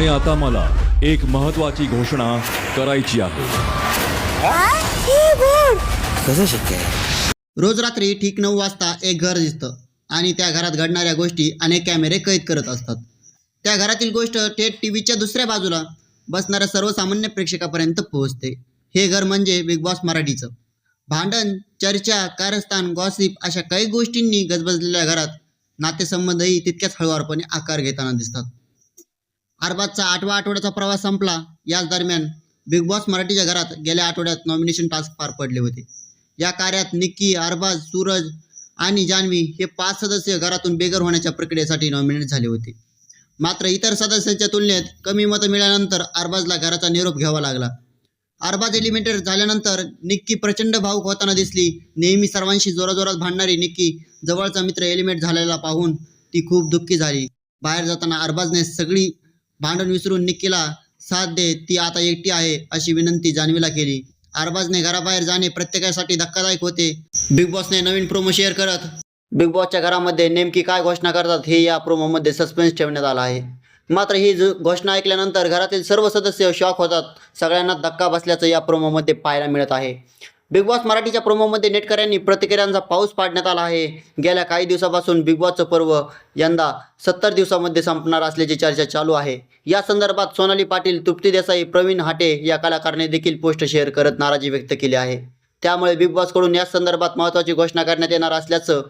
आणि आता मला एक महत्वाची घोषणा करायची आहे. कसं शक्य आहे? रोज रात्री ठीक नऊ वाजता एक घर दिसतं आणि त्या घरात घडणाऱ्या गोष्टी अनेक कॅमेरे कैद करत असतात. त्या घरातील गोष्ट थेट टी व्हीच्या दुसऱ्या बाजूला बसणाऱ्या सर्वसामान्य प्रेक्षकापर्यंत पोहोचते. हे घर म्हणजे बिग बॉस मराठीचं. भांडण चर्चा कारस्थान गॉसिप अशा काही गोष्टींनी गजबजलेल्या घरात नातेसंबंधही तितक्याच हळुवारपणे आकार घेताना दिसतात. अरबाजचा आठवा आठवड्याचा प्रवास संपला. याच दरम्यान बिग बॉस मराठीच्या घरात गेल्या आठवड्यात नॉमिनेशन टास्क पार पडले होते. या कार्यात निक्की अरबाज सूरज आणि जान्हवी हे पाच सदस्य घरातून बेघर होण्याच्या प्रक्रियेसाठी नॉमिनेट झाले होते. मात्र इतर सदस्यांच्या तुलनेत कमी मतं मिळाल्यानंतर अरबाजला घराचा निरोप घ्यावा लागला. अरबाज एलिमिनेटेड झाल्यानंतर निक्की प्रचंड भावुक होताना दिसली. नेहमी सर्वांशी जोराजोरात भांडणारी निक्की जवळचा मित्र एलिमेंट झालेला पाहून ती खूप दुःखी झाली. बाहेर जाताना अरबाजने सगळी भांडण विसरून निक्कीला साथ दे ती आता एकटी आहे अशी विनंती जान्हवीला केली. अरबाजने घराबाहेर जाणे प्रत्येकासाठी धक्कादायक होते. बिग बॉसने नवीन प्रोमो शेअर करत बिग बॉसच्या घरामध्ये नेमकी काय घोषणा करतात हे या प्रोमोमध्ये सस्पेन्स ठेवण्यात आला आहे. मात्र ही घोषणा ऐकल्यानंतर घरातील सर्व सदस्य शॉक होतात. सगळ्यांना धक्का बसल्याचं या प्रोमोमध्ये पाहायला मिळत आहे. बिग बॉस मराठीच्या प्रोमोमध्ये नेटकऱ्यांनी प्रतिक्रियांचा पाऊस पाडण्यात आला आहे. गेल्या काही दिवसापासून बिग बॉसचं पर्व यंदा सत्तर दिवसामध्ये संपणार असल्याची चर्चा चालू आहे. या संदर्भात सोनाली पाटील तृप्ती देसाई प्रवीण हाटे या कलाकाराने देखील पोस्ट शेअर करत नाराजी व्यक्त केली आहे. त्यामुळे बिग बॉसकडून या संदर्भात महत्त्वाची घोषणा करण्यात येणार असल्याचं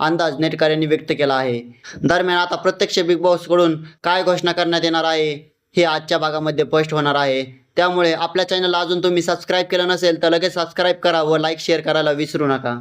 अंदाज नेटकऱ्यांनी व्यक्त केला आहे. दरम्यान आता प्रत्यक्ष बिग बॉसकडून काय घोषणा करण्यात येणार आहे हे आजच्या भागामध्ये स्पष्ट होणार आहे. त्यामुळे आपल्या चॅनलला अजून तुम्ही सबस्क्राईब केलं नसेल तर लगेच सबस्क्राईब करा व लाईक शेअर करायला विसरू नका.